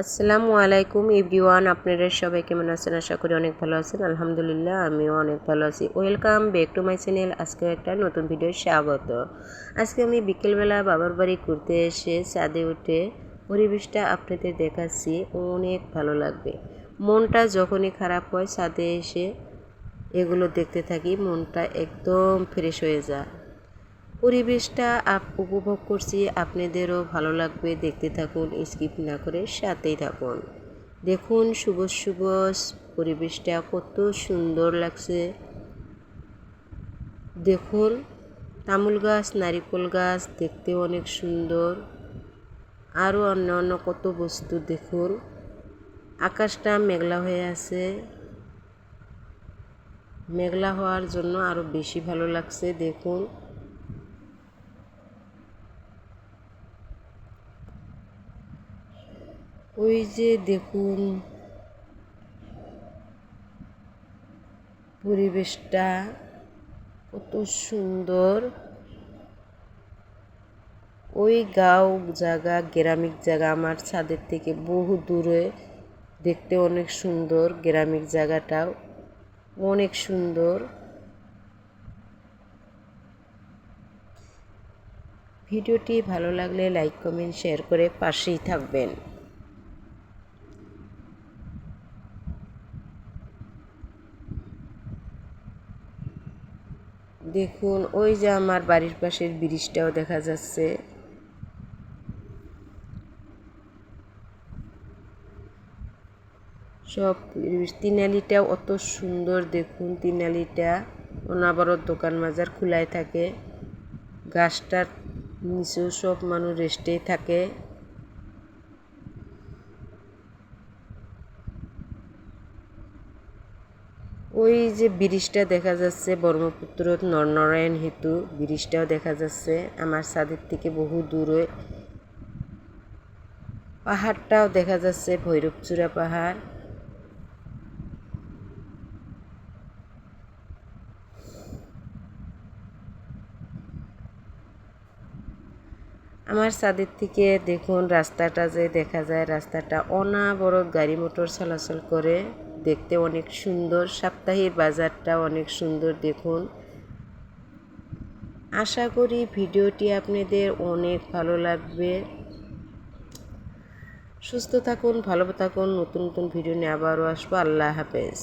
আসসালামু আলাইকুম এভরিওয়ান, আপনারা সবাই কেমন আছেন? আশা করি অনেক ভালো আছেন। আলহামদুলিল্লাহ, আমিও অনেক ভালো আছি। Welcome back to my channel আজকে একটা নতুন ভিডিও স্বাগত। আজকে আমি বিকেলবেলা বাবার বাড়ি ঘুরতে এসে ছাদে উঠে পরিবেশটা আপনাদের দেখাচ্ছি। অনেক ভালো লাগবে। মনটা যখনই খারাপ হয়, ছাদে এসে এগুলো দেখতে থাকি, মনটা একদম ফ্রেশ হয়ে যায়। পরিবেশটা আপ উপভোগ করছি, আপনাদেরও ভালো লাগবে। দেখতে থাকুন, স্কিপ না করে সাথেই থাকুন। দেখুন সুবজ সুবজ পরিবেশটা কত সুন্দর লাগছে। দেখুন, তামুল গাছ, নারিকল গাছ দেখতে অনেক সুন্দর। আরও অন্য অন্য কত বস্তু দেখুন। আকাশটা মেঘলা হয়ে আছে। মেঘলা হওয়ার জন্য আরও বেশি ভালো লাগছে, দেখুন। ওই যে দেখুন, পরিবেশটা কত সুন্দর। ওই গাঁও জায়গা, গ্রামিক জায়গা, আমার ছাদের থেকে বহু দূরে দেখতে অনেক সুন্দর গ্রামিক জায়গাটাও অনেক সুন্দর। ভিডিওটি ভালো লাগলে লাইক, কমেন্ট, শেয়ার করে পাশেই থাকবেন। দেখুন, ওই যে আমার বাড়ির পাশের ব্রিজটাও দেখা যাচ্ছে। সব তিনালিটাও অত সুন্দর, দেখুন তিনালিটা। অনাবরত দোকান বাজার খোলাই থাকে। গাছটার নিচেও সব মানুষ রেস্টেই থাকে। ওই যে ব্রিজটা দেখা যাচ্ছে, ব্রহ্মপুত্র নরনারায়ণ হেতু ব্রিজটাও দেখা যাচ্ছে। আমার ছাদের থেকে বহু দূরে পাহাড়টাও দেখা যাচ্ছে, ভৈরবচূড়া পাহাড়। আমার ছাদের থেকে দেখুন, রাস্তাটা যে দেখা যায়, রাস্তাটা অনাবরত গাড়ি, মোটর চলাচল করে। দেখতে অনেক সুন্দর, সাপ্তাহিক বাজারটা অনেক সুন্দর দেখুন। আশা করি ভিডিওটি আপনাদের অনেক ভালো লাগবে। সুস্থ থাকুন, ভালো থাকুন, নতুন নতুন ভিডিও নিয়ে আবারও আসব। আল্লাহ হাফেজ।